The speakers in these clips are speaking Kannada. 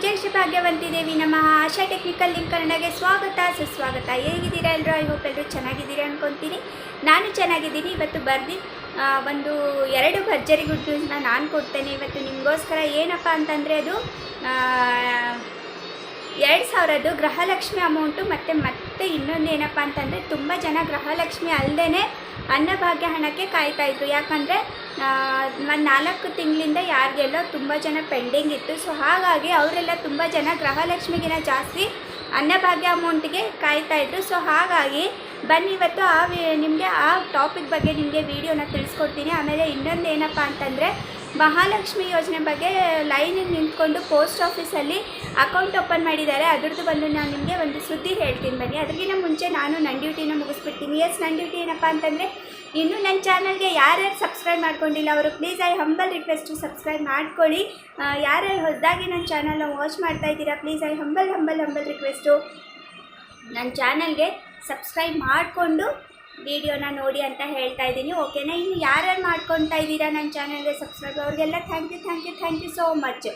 ಜೈ ಶ್ರೀ ಭಾಗ್ಯವಂತಿ ದೇವಿ ನಮಃ. ಆಶಾ ಟೆಕ್ನಿಕಲ್ ಲಿಂಕ್ ಕನ್ನಡಗೆ ಸ್ವಾಗತ. ಸುಸ್ವಾಗತ. ಹೇಗಿದ್ದೀರಾ ಎಲ್ಲರೂ? ಐ ಹೋಪ್ ಎಲ್ಲರೂ ಚೆನ್ನಾಗಿದ್ದೀರಾ ಅನ್ಕೊತೀನಿ. ನಾನು ಚೆನ್ನಾಗಿದ್ದೀನಿ. ಇವತ್ತು ಬರ್ದಿ ಒಂದು ಎರಡು ಭರ್ಜರಿ ಗುಡ್ ನ್ಯೂಸ್ನ ನಾನು ಕೊಡ್ತೇನೆ. ಇವತ್ತು ನಿಮಗೋಸ್ಕರ ಏನಪ್ಪ ಅಂತಂದರೆ ಅದು ಎರಡು ಸಾವಿರದ್ದು ಗೃಹಲಕ್ಷ್ಮಿ ಅಮೌಂಟು ಮತ್ತು ಮತ್ತೆ ಇನ್ನೊಂದು ಏನಪ್ಪ ಅಂತಂದರೆ ತುಂಬ ಜನ ಗೃಹಲಕ್ಷ್ಮಿ ಅಲ್ಲದೇ ಅನ್ನಭಾಗ್ಯ ಹಣಕ್ಕೆ ಕಾಯ್ತಾ ಇದ್ರು. ಯಾಕಂದರೆ ಒಂದು ನಾಲ್ಕು ತಿಂಗಳಿಂದ ಯಾರಿಗೆಲ್ಲ ತುಂಬ ಜನ ಪೆಂಡಿಂಗ್ ಇತ್ತು. ಸೊ, ಹಾಗಾಗಿ ಅವರೆಲ್ಲ ತುಂಬ ಜನ ಗೃಹಲಕ್ಷ್ಮಿಗಿನ ಜಾಸ್ತಿ ಅನ್ನಭಾಗ್ಯ ಅಮೌಂಟಿಗೆ ಕಾಯ್ತಾ ಇದ್ದರು ಸೊ, ಹಾಗಾಗಿ ಬನ್ನಿ, ಇವತ್ತು ಆ ನಿಮಗೆ ಆ ಟಾಪಿಕ್ ಬಗ್ಗೆ ನಿಮಗೆ ವಿಡಿಯೋನ ತಿಳಿಸ್ಕೊಡ್ತೀನಿ. ಆಮೇಲೆ ಇನ್ನೊಂದು ಏನಪ್ಪ ಅಂತಂದರೆ ಮಹಾಲಕ್ಷ್ಮಿ ಯೋಜನೆ ಬಗ್ಗೆ ಲೈನಿಗೆ ನಿಂತ್ಕೊಂಡು ಪೋಸ್ಟ್ ಆಫೀಸಲ್ಲಿ ಅಕೌಂಟ್ ಓಪನ್ ಮಾಡಿದ್ದಾರೆ. ಅದ್ರದ್ದು ಬಂದು ನಾನು ನಿಮಗೆ ಒಂದು ಸುದ್ದಿ ಹೇಳ್ತೀನಿ ಬನ್ನಿ. ಅದಕ್ಕಿಂತ ಮುಂಚೆ ನಾನು ನನ್ನ ಡ್ಯೂಟಿನ ಮುಗಿಸ್ಬಿಡ್ತೀನಿ. ಎಸ್ ನನ್ನ ಡ್ಯೂಟಿ ಏನಪ್ಪ ಅಂತಂದರೆ, ಇನ್ನೂ ನನ್ನ ಚಾನಲ್ಗೆ ಯಾರ್ಯಾರು ಸಬ್ಸ್ಕ್ರೈಬ್ ಮಾಡ್ಕೊಂಡಿಲ್ಲ ಅವರು please I humble request subscribe ಮಾಡ್ಕೊಳ್ಳಿ. ಯಾರ್ಯಾರು ಹೊಸದಾಗಿ ನನ್ನ ಚಾನಲ್ನ ವಾಚ್ ಮಾಡ್ತಾ ಇದ್ದೀರಾ please I humble humble humble request ನನ್ನ ಚಾನಲ್ಗೆ ಸಬ್ಸ್ಕ್ರೈಬ್ ಮಾಡಿಕೊಂಡು ವಿಡಿಯೋನ ನೋಡಿ ಅಂತ ಹೇಳ್ತಾ ಇದ್ದೀನಿ, ಓಕೆನಾ? ಇನ್ನು ಯಾರ್ಯಾರು ಮಾಡ್ಕೊತಾ ಇದ್ದೀರಾ ನನ್ನ ಚಾನಲ್ಗೆ ಸಬ್ಸ್ಕ್ರೈಬ್ ಅವ್ರಿಗೆಲ್ಲ thank you thank you thank you so much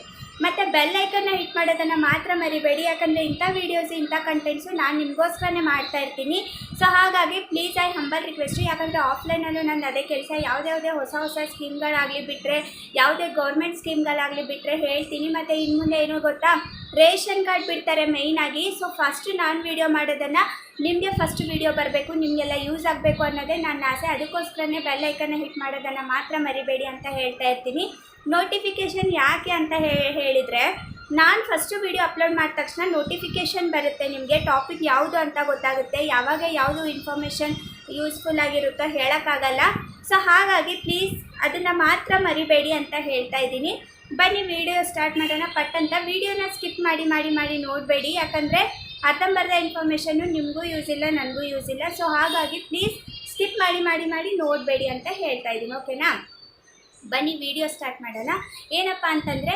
ಮತ್ತು ಬೆಲ್ ಐಕನ್ನ ಹಿಟ್ ಮಾಡೋದನ್ನು ಮಾತ್ರ ಮರಿಬೇಡಿ, ಯಾಕಂದರೆ ಇಂಥ ವೀಡಿಯೋಸ್ ಇಂಥ ಕಂಟೆಂಟ್ಸು ನಾನು ನಿಮಗೋಸ್ಕರನೇ ಮಾಡ್ತಾ ಇರ್ತೀನಿ. ಸೊ ಹಾಗಾಗಿ ಪ್ಲೀಸ್ ಐ ಹಂಬಲ್ ರಿಕ್ವೆಸ್ಟು ಯಾಕಂದರೆ ಆಫ್ಲೈನಲ್ಲೂ ನಂದು ಅದೇ ಕೆಲಸ ಯಾವುದ್ಯಾವುದೇ ಹೊಸ ಹೊಸ ಸ್ಕೀಮ್ಗಳಾಗಲಿ ಬಿಟ್ಟರೆ ಯಾವುದೇ ಗೌರ್ಮೆಂಟ್ ಸ್ಕೀಮ್ಗಳಾಗಲಿ ಬಿಟ್ಟರೆ ಹೇಳ್ತೀನಿ. ಮತ್ತು ಇನ್ನು ಮುಂದೆ ಏನೋ ಗೊತ್ತಾ? ರೇಷನ್ ಕಾರ್ಡ್ ಬಿಡ್ತಾರೆ ಮೇಯ್ನಾಗಿ ಸೊ ಫಸ್ಟ್ ನಾನು ವೀಡಿಯೋ ಮಾಡೋದನ್ನು ನಿಮಗೆ ಫಸ್ಟ್ ವೀಡಿಯೋ ಬರಬೇಕು, ನಿಮಗೆಲ್ಲ ಯೂಸ್ ಆಗಬೇಕು ಅನ್ನೋದೇ ನನ್ನ ಆಸೆ. ಅದಕ್ಕೋಸ್ಕರನೇ ಬೆಲ್ ಐಕನ್ನ ಹಿಟ್ ಮಾಡೋದನ್ನು ಮಾತ್ರ ಮರಿಬೇಡಿ ಅಂತ ಹೇಳ್ತಾ ಇರ್ತೀನಿ. ನೋಟಿಫಿಕೇಷನ್ ಯಾಕೆ ಅಂತ ಹೇಳಿದರೆ, ನಾನು ಫಸ್ಟು ವೀಡಿಯೋ ಅಪ್ಲೋಡ್ ಮಾಡಿದ ತಕ್ಷಣ ನೋಟಿಫಿಕೇಷನ್ ಬರುತ್ತೆ ನಿಮಗೆ ಟಾಪಿಕ್ ಯಾವುದು ಅಂತ ಗೊತ್ತಾಗುತ್ತೆ. ಯಾವಾಗ ಯಾವುದು ಇನ್ಫಾರ್ಮೇಷನ್ ಯೂಸ್ಫುಲ್ ಆಗಿರುತ್ತೋ ಹೇಳೋಕ್ಕಾಗಲ್ಲ. ಸೊ ಹಾಗಾಗಿ ಪ್ಲೀಸ್ ಅದನ್ನು ಮಾತ್ರ ಮರಿಬೇಡಿ ಅಂತ ಹೇಳ್ತಾ ಇದ್ದೀನಿ. ಬನ್ನಿ ವಿಡಿಯೋ ಸ್ಟಾರ್ಟ್ ಮಾಡೋಣ. ಪಟ್ ಅಂತ ವಿಡಿಯೋನ ಸ್ಕಿಪ್ ಮಾಡಿ ಮಾಡಿ ಮಾಡಿ ನೋಡಬೇಡಿ. ಯಾಕಂದರೆ ಅರ್ಧಂಬರ್ಧ ಇನ್ಫಾರ್ಮೇಷನ್ನು ನಿಮಗೂ ಯೂಸ್ ಇಲ್ಲ, ನನಗೂ ಯೂಸ್ ಇಲ್ಲ. ಸೊ ಹಾಗಾಗಿ ಪ್ಲೀಸ್ ಸ್ಕಿಪ್ ಮಾಡಿ ಮಾಡಿ ಮಾಡಿ ನೋಡಬೇಡಿ ಅಂತ ಹೇಳ್ತಾ ಇದ್ದೀನಿ ಓಕೆನಾ ಬನ್ನಿ ವಿಡಿಯೋ ಸ್ಟಾರ್ಟ್ ಮಾಡೋಣ. ಏನಪ್ಪ ಅಂತಂದರೆ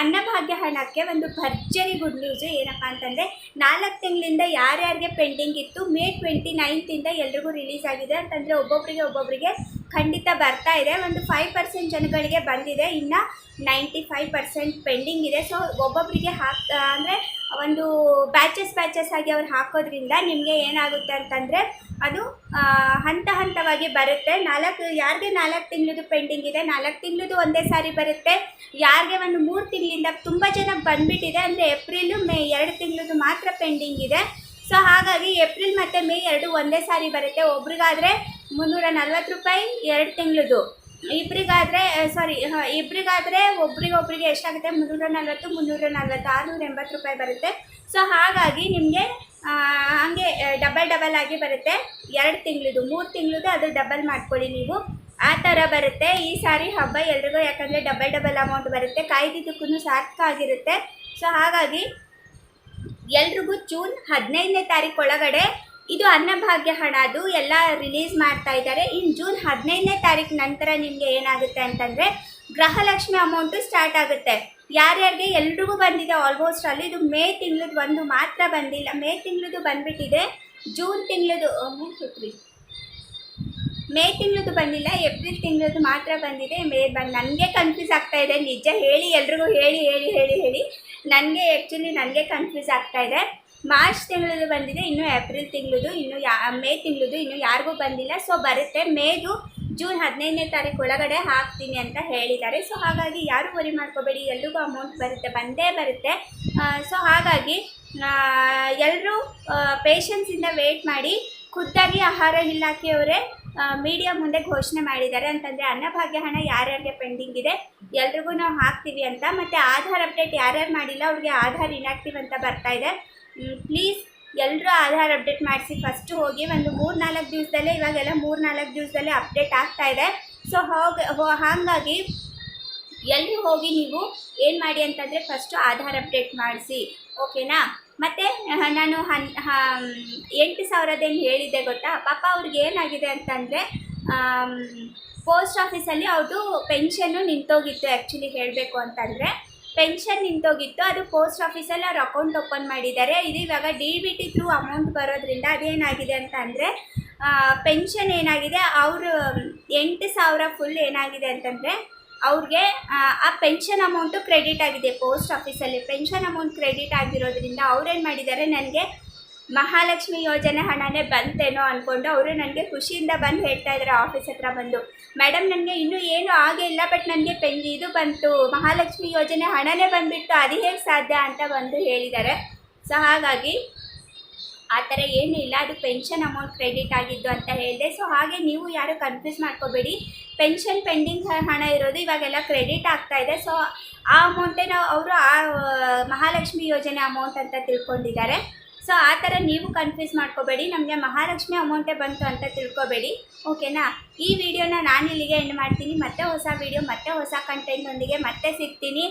ಅನ್ನಭಾಗ್ಯ ಹಣಕ್ಕೆ ಒಂದು ಭರ್ಜರಿ ಗುಡ್ ನ್ಯೂಸು ಏನಪ್ಪ ಅಂತಂದರೆ, ನಾಲ್ಕು ತಿಂಗಳಿಂದ ಯಾರ್ಯಾರಿಗೆ ಪೆಂಡಿಂಗ್ ಇತ್ತು ಮೇ ಟ್ವೆಂಟಿ ನೈನ್ತಿಂದ ಎಲ್ರಿಗೂ ರಿಲೀಸ್ ಆಗಿದೆ ಅಂತಂದರೆ ಒಬ್ಬೊಬ್ಬರಿಗೆ ಒಬ್ಬೊಬ್ಬರಿಗೆ ಖಂಡಿತ ಬರ್ತಾ ಇದೆ. ಒಂದು ಫೈವ್ ಪರ್ಸೆಂಟ್ ಜನಗಳಿಗೆ ಬಂದಿದೆ. ಇನ್ನು ನೈಂಟಿ ಫೈವ್ ಪರ್ಸೆಂಟ್ ಪೆಂಡಿಂಗ್ ಇದೆ. ಸೊ ಒಬ್ಬೊಬ್ಬರಿಗೆ ಹಾಕ್ ಅಂದರೆ ಒಂದು ಬ್ಯಾಚಸ್ ಬ್ಯಾಚಸ್ ಆಗಿ ಅವ್ರು ಹಾಕೋದ್ರಿಂದ ನಿಮಗೆ ಏನಾಗುತ್ತೆ ಅಂತಂದರೆ ಅದು ಹಂತ ಹಂತವಾಗಿ ಬರುತ್ತೆ. ನಾಲ್ಕು, ಯಾರಿಗೆ ನಾಲ್ಕು ತಿಂಗಳದು ಪೆಂಡಿಂಗ್ ಇದೆ, ನಾಲ್ಕು ತಿಂಗಳದು ಒಂದೇ ಸಾರಿ ಬರುತ್ತೆ. ಯಾರಿಗೆ ಒಂದು ಮೂರು ತಿಂಗಳಿಂದ ತುಂಬ ಜನ ಬಂದುಬಿಟ್ಟಿದೆ. ಅಂದರೆ ಏಪ್ರಿಲು, ಮೇ ಎರಡು ತಿಂಗಳದ್ದು ಮಾತ್ರ ಪೆಂಡಿಂಗ್ ಇದೆ. ಸೊ ಹಾಗಾಗಿ ಏಪ್ರಿಲ್ ಮತ್ತು ಮೇ ಎರಡು ಒಂದೇ ಸಾರಿ ಬರುತ್ತೆ. ಒಬ್ರಿಗಾದರೆ ಮುನ್ನೂರ ನಲ್ವತ್ತು ರೂಪಾಯಿ ಎರಡು ತಿಂಗಳದು ಇಬ್ಬರಿಗಾದರೆ ಸಾರಿ ಇಬ್ಬರಿಗಾದರೆ ಒಬ್ರಿಗೊಬ್ರಿಗೆ ಎಷ್ಟಾಗುತ್ತೆ? ಮುನ್ನೂರ ನಲ್ವತ್ತು ಮುನ್ನೂರ ನಲ್ವತ್ತು, ಆರುನೂರ ಎಂಬತ್ತು ರೂಪಾಯಿ ಬರುತ್ತೆ. ಸೊ ಹಾಗಾಗಿ ನಿಮಗೆ ಹಾಗೆ ಡಬಲ್ ಡಬಲ್ ಆಗಿ ಬರುತ್ತೆ. ಎರಡು ತಿಂಗಳದು ಮೂರು ತಿಂಗಳದು ಅದು ಡಬಲ್ ಮಾಡ್ಕೊಳ್ಳಿ ನೀವು. ಆ ಥರ ಬರುತ್ತೆ. ಈ ಸಾರಿ ಹಬ್ಬ ಎಲ್ರಿಗೂ, ಯಾಕಂದರೆ ಡಬಲ್ ಡಬಲ್ ಅಮೌಂಟ್ ಬರುತ್ತೆ. ಕಾಯ್ದಿದ್ದಕ್ಕೂ ಸಾರ್ಥಕ ಆಗಿರುತ್ತೆ. ಸೊ ಹಾಗಾಗಿ ಎಲ್ರಿಗೂ ಜೂನ್ ಹದಿನೈದನೇ ತಾರೀಕು ಒಳಗಡೆ ಇದು ಅನ್ನಭಾಗ್ಯ ಹಣ. ಅದು ಎಲ್ಲ ರಿಲೀಸ್ ಮಾಡ್ತಾ ಇದ್ದಾರೆ. ಇನ್ನು ಜೂನ್ ಹದಿನೈದನೇ ತಾರೀಕು ನಂತರ ನಿಮಗೆ ಏನಾಗುತ್ತೆ ಅಂತಂದರೆ ಗೃಹಲಕ್ಷ್ಮಿ ಅಮೌಂಟು ಸ್ಟಾರ್ಟ್ ಆಗುತ್ತೆ. ಯಾರ್ಯಾರಿಗೆ ಎಲ್ರಿಗೂ ಬಂದಿದೆ ಆಲ್ಮೋಸ್ಟ್ ಅಲ್ಲಿ, ಇದು ಮೇ ತಿಂಗಳದ್ದು ಒಂದು ಮಾತ್ರ ಬಂದಿಲ್ಲ. ಮೇ ತಿಂಗಳದ್ದು ಬಂದ್ಬಿಟ್ಟಿದೆ. ಜೂನ್ ತಿಂಗಳದು ಮೇ ತಿಂಗಳದ್ದು ಬಂದಿಲ್ಲ, ಏಪ್ರಿಲ್ ತಿಂಗಳದ್ದು ಮಾತ್ರ ಬಂದಿದೆ. ಮೇ ಬಂದು ನನಗೆ ಕನ್ಫ್ಯೂಸ್ ಆಗ್ತಾ ಇದೆ. ನಿಜ ಹೇಳಿ, ಎಲ್ರಿಗೂ ಹೇಳಿ ಹೇಳಿ ಹೇಳಿ ಹೇಳಿ. ನನಗೆ ಆ್ಯಕ್ಚುಲಿ ನನಗೆ ಕನ್ಫ್ಯೂಸ್ ಆಗ್ತಾ ಇದೆ. ಮಾರ್ಚ್ ತಿಂಗಳದ್ದು ಬಂದಿದೆ, ಇನ್ನು ಏಪ್ರಿಲ್ ತಿಂಗಳದ್ದು, ಇನ್ನು ಯಾ, ಮೇ ತಿಂಗಳದ್ದು, ಇನ್ನು ಯಾರಿಗೂ ಬಂದಿಲ್ಲ. ಸೊ ಬರುತ್ತೆ. ಮೇದು ಜೂನ್ ಹದಿನೈದನೇ ತಾರೀಕು ಒಳಗಡೆ ಹಾಕ್ತೀನಿ ಅಂತ ಹೇಳಿದ್ದಾರೆ. ಸೊ ಹಾಗಾಗಿ ಯಾರೂ ವರಿ ಮಾಡ್ಕೋಬೇಡಿ. ಎಲ್ರಿಗೂ ಅಮೌಂಟ್ ಬರುತ್ತೆ. ಬಂದೇ ಬರುತ್ತೆ. ಸೊ ಹಾಗಾಗಿ ಎಲ್ಲರೂ ಪೇಷನ್ಸಿಂದ ವೇಟ್ ಮಾಡಿ. ಖುದ್ದಾಗಿ ಆಹಾರ ಇಲಾಖೆಯವರೇ ಮೀಡಿಯಾ ಮುಂದೆ ಘೋಷಣೆ ಮಾಡಿದ್ದಾರೆ ಅಂತಂದರೆ ಅನ್ನಭಾಗ್ಯ ಹಣ ಯಾರ್ಯಾರಿಗೆ ಪೆಂಡಿಂಗ್ ಇದೆ, ಎಲ್ರಿಗೂ ನಾವು ಹಾಕ್ತೀವಿ ಅಂತ, ಮತ್ತು ಆಧಾರ್ ಅಪ್ಡೇಟ್ ಯಾರ್ಯಾರು ಮಾಡಿಲ್ಲ, ಅವ್ರಿಗೆ ಆಧಾರ್ ಇನ್ಯಾಕ್ಟಿವ್ ಅಂತ ಬರ್ತಾ ಇದೆ. ಪ್ಲೀಸ್ ಎಲ್ಲರೂ ಆಧಾರ್ ಅಪ್ಡೇಟ್ ಮಾಡಿಸಿ ಫಸ್ಟು ಹೋಗಿ ಒಂದು ಮೂರು ನಾಲ್ಕು ದಿವಸದಲ್ಲೇ, ಇವಾಗೆಲ್ಲ ಮೂರು ನಾಲ್ಕು ದಿವಸದಲ್ಲೇ ಅಪ್ಡೇಟ್ ಆಗ್ತಾ ಇದೆ. ಸೊ ಹೋಗ ಹಾಗಾಗಿ ಎಲ್ಲಿ ಹೋಗಿ ನೀವು ಏನು ಮಾಡಿ ಅಂತಂದರೆ ಫಸ್ಟು ಆಧಾರ್ ಅಪ್ಡೇಟ್ ಮಾಡಿಸಿ ಓಕೆನಾ ಮತ್ತು ನಾನು ಹನ್ ಎಂಟು ಸಾವಿರದೇನು ಹೇಳಿದ್ದೆ ಗೊತ್ತಾ? ಪಾಪ ಅವ್ರಿಗೆ ಏನಾಗಿದೆ ಅಂತಂದರೆ ಪೋಸ್ಟ್ ಆಫೀಸಲ್ಲಿ ಅವ್ರದ್ದು ಪೆನ್ಷನ್ನು ನಿಂತೋಗಿತ್ತು ಆ್ಯಕ್ಚುಲಿ ಹೇಳಬೇಕು ಅಂತಂದರೆ. ಪೆನ್ಷನ್ ನಿಂತೋಗಿತ್ತು, ಅದು ಪೋಸ್ಟ್ ಆಫೀಸಲ್ಲಿ ಅವ್ರು ಅಕೌಂಟ್ ಓಪನ್ ಮಾಡಿದ್ದಾರೆ. ಇದು ಇವಾಗ D B T through amount ಬರೋದ್ರಿಂದ ಅದೇನಾಗಿದೆ ಅಂತ ಅಂದರೆ ಪೆನ್ಷನ್ ಏನಾಗಿದೆ, ಅವರು, ಎಂಟು ಸಾವಿರ ಫುಲ್ ಏನಾಗಿದೆ ಅಂತಂದರೆ ಅವ್ರಿಗೆ ಆ, ಪೆನ್ಷನ್ ಅಮೌಂಟು ಕ್ರೆಡಿಟ್ ಆಗಿದೆ ಪೋಸ್ಟ್ ಆಫೀಸಲ್ಲಿ ಪೆನ್ಷನ್ ಅಮೌಂಟ್ ಕ್ರೆಡಿಟ್ ಆಗಿರೋದ್ರಿಂದ ಅವ್ರೇನು ಮಾಡಿದ್ದಾರೆ ನನಗೆ ಮಹಾಲಕ್ಷ್ಮಿ ಯೋಜನೆ ಹಣನೇ ಬಂತೇನೋ ಅಂದ್ಕೊಂಡು ಅವರು ನನಗೆ ಖುಷಿಯಿಂದ ಬಂದು ಹೇಳ್ತಾ ಇದ್ದಾರೆ ಆಫೀಸ್ ಹತ್ರ ಬಂದು. ಮೇಡಮ್ ನನಗೆ ಇನ್ನೂ ಏನು ಆಗೇ ಇಲ್ಲ ಬಟ್ ನನಗೆ ಪೆನ್ ಇದು ಬಂತು. ಮಹಾಲಕ್ಷ್ಮಿ ಯೋಜನೆ ಹಣನೇ ಬಂದುಬಿಟ್ಟು ಅದು ಹೇಗೆ ಸಾಧ್ಯ ಅಂತ ಬಂದು ಹೇಳಿದ್ದಾರೆ. ಸೊ ಹಾಗಾಗಿ ಆ ಥರ ಏನೂ ಇಲ್ಲ. ಅದು ಪೆನ್ಷನ್ ಅಮೌಂಟ್ ಕ್ರೆಡಿಟ್ ಆಗಿದ್ದು ಅಂತ ಹೇಳಿದೆ. ಸೊ ಹಾಗೆ ನೀವು ಯಾರು ಕನ್ಫ್ಯೂಸ್ ಮಾಡ್ಕೋಬೇಡಿ. ಪೆನ್ಷನ್ ಪೆಂಡಿಂಗ್ ಹಣ ಇರೋದು ಇವಾಗೆಲ್ಲ ಕ್ರೆಡಿಟ್ ಆಗ್ತಾ ಇದೆ. ಸೊ ಆ ಅಮೌಂಟೇ ನಾವು ಅವರು ಆ, ಮಹಾಲಕ್ಷ್ಮಿ ಯೋಜನೆ ಅಮೌಂಟ್ ಅಂತ ತಿಳ್ಕೊಂಡಿದ್ದಾರೆ. ಸೊ ಆ ಥರ ನೀವು ಕನ್ಫ್ಯೂಸ್ ಮಾಡ್ಕೋಬೇಡಿ. ನಮಗೆ ಮಹಾಲಕ್ಷ್ಮಿ ಅಮೌಂಟೇ ಬಂತು ಅಂತ ತಿಳ್ಕೊಬೇಡಿ. ಓಕೆನಾ ಈ ವಿಡಿಯೋನ ನಾನು ಇಲ್ಲಿಗೆ ಎಂಡ್ ಮಾಡ್ತೀನಿ. ಮತ್ತೆ ಹೊಸ ವಿಡಿಯೋ, ಮತ್ತೆ ಹೊಸ ಕಂಟೆಂಟೊಂದಿಗೆ ಮತ್ತೆ ಸಿಗ್ತೀನಿ.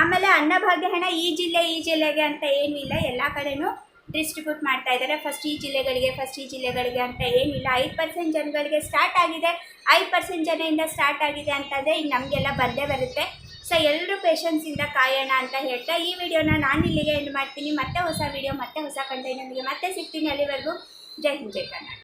ಆಮೇಲೆ ಅನ್ನಭಾಗ್ಯ ಹಣ ಈ ಜಿಲ್ಲೆ, ಈ ಜಿಲ್ಲೆಗೆ ಅಂತ ಏನಿಲ್ಲ. ಎಲ್ಲ ಕಡೆನೂ ಡಿಸ್ಟ್ರಿಬ್ಯೂಟ್ ಮಾಡ್ತಾ ಇದ್ದಾರೆ. ಫಸ್ಟ್ ಈ ಜಿಲ್ಲೆಗಳಿಗೆ ಫಸ್ಟ್ ಈ ಜಿಲ್ಲೆಗಳಿಗೆ ಅಂತ ಏನಿಲ್ಲ. ಐದು ಪರ್ಸೆಂಟ್ ಜನಗಳಿಗೆ ಸ್ಟಾರ್ಟ್ ಆಗಿದೆ. ಐದು ಪರ್ಸೆಂಟ್ ಜನೆಯಿಂದ ಸ್ಟಾರ್ಟ್ ಆಗಿದೆ ಅಂತಂದರೆ ಈಗ ನಮಗೆಲ್ಲ ಬಂದೇ ಬರುತ್ತೆ. ಸೊ ಎಲ್ಲರೂ ಪೇಷನ್ಸಿಂದ ಕಾಯೋಣ ಅಂತ ಹೇಳ್ತಾ ಈ ವಿಡಿಯೋನ ನಾನು ಇಲ್ಲಿಗೆ ಎಂಡ್ ಮಾಡ್ತೀನಿ. ಮತ್ತೆ ಹೊಸ ವಿಡಿಯೋ ಮತ್ತೆ ಹೊಸ ಕಂಟೆಂಟೊಂದಿಗೆ ಮತ್ತೆ ಸಿಗ್ತೀನಿ ಅಲ್ಲಿವರೆಗೂ. ಜೈ ಹಿಂದ್, ಜೈ ಕನ್ನಡ